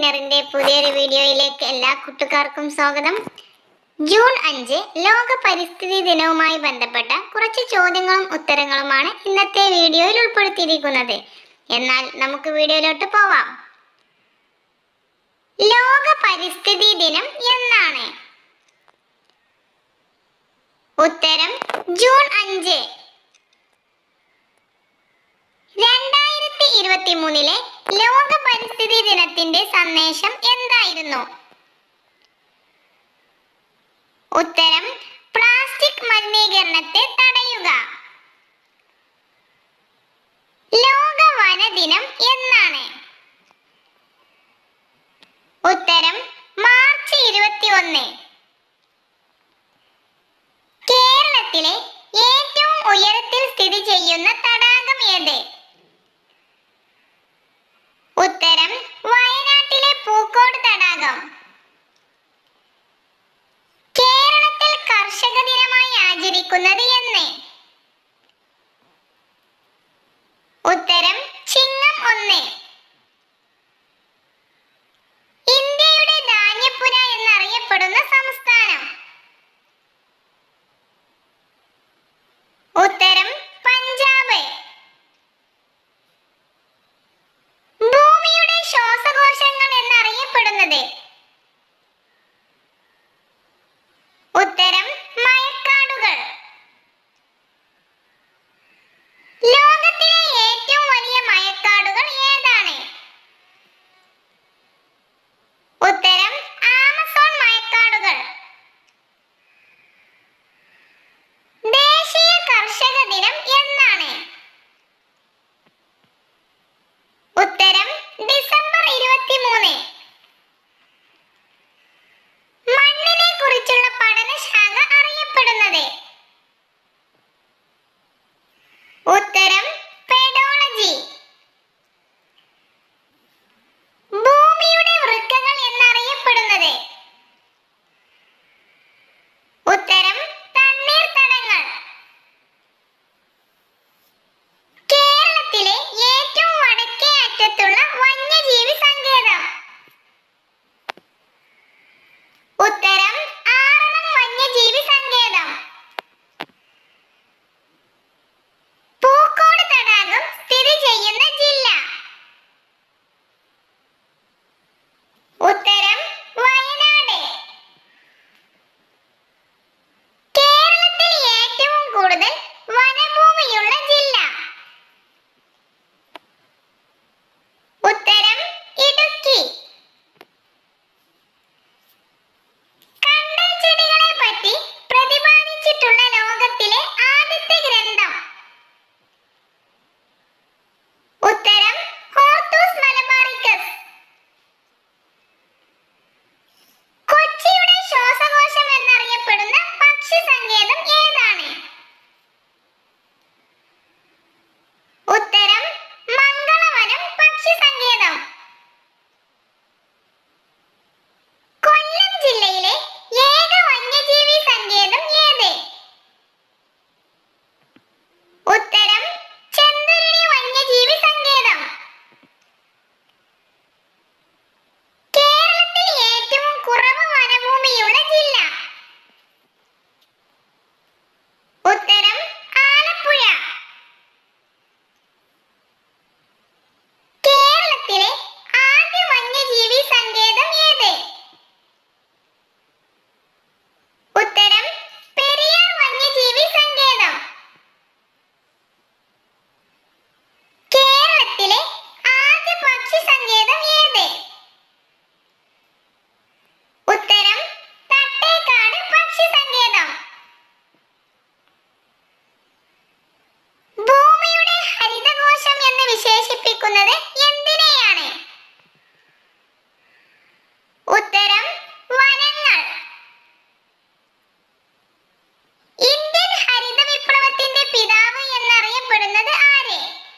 ഡിന്നറിന്റെ പുതിയൊരു വീഡിയോയിലേക്ക് എല്ലാ കൂട്ടുകാർക്കും സ്വാഗതം. ജൂൺ അഞ്ച് ലോക പരിസ്ഥിതി ദിനവുമായി ബന്ധപ്പെട്ട കുറച്ച് ചോദ്യങ്ങളും ഉത്തരങ്ങളുമാണ് ഇന്നത്തെ വീഡിയോയിൽ ഉൾപ്പെടുത്തിയിരിക്കുന്നത്. എന്നാൽ നമുക്ക് വീഡിയോയിലോട്ട് പോവാം. ലോക പരിസ്ഥിതി ദിനം എന്നാണ്? ഉത്തരം സന്ദേശം എന്തായിരുന്നു? വരുന്നത് Fare.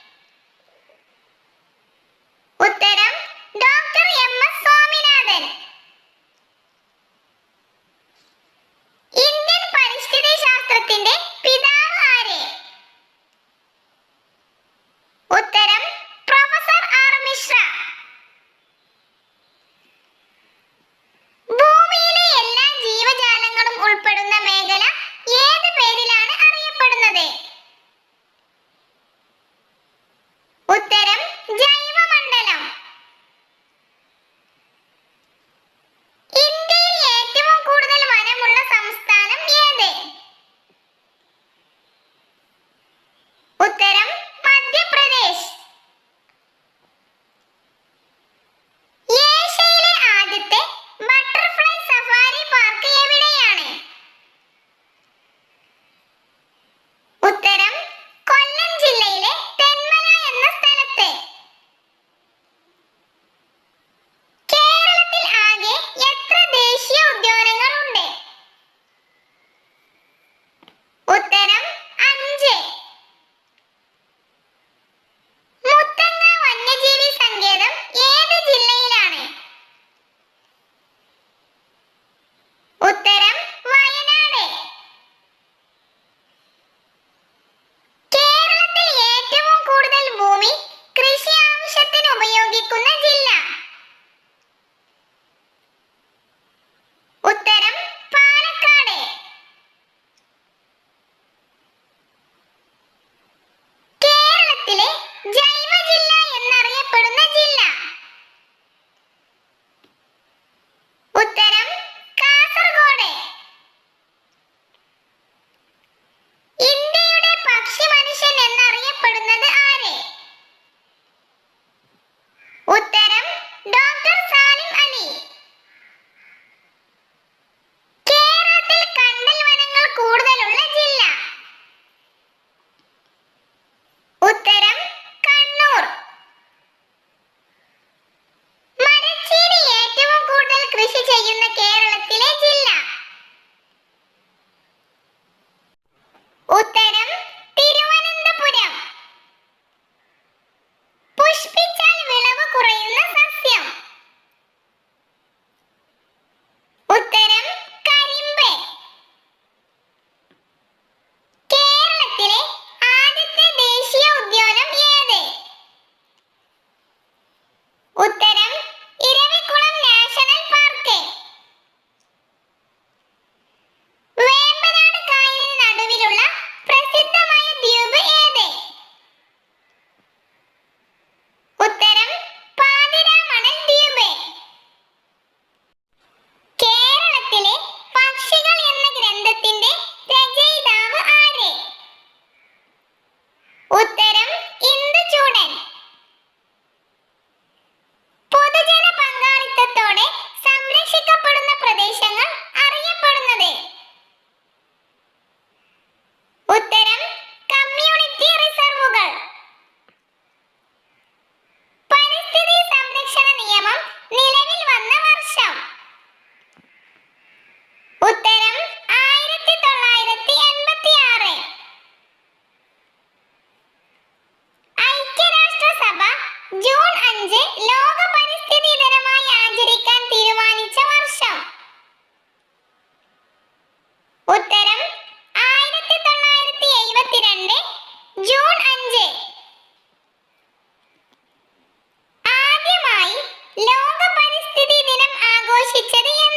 ആഘോഷിച്ചത്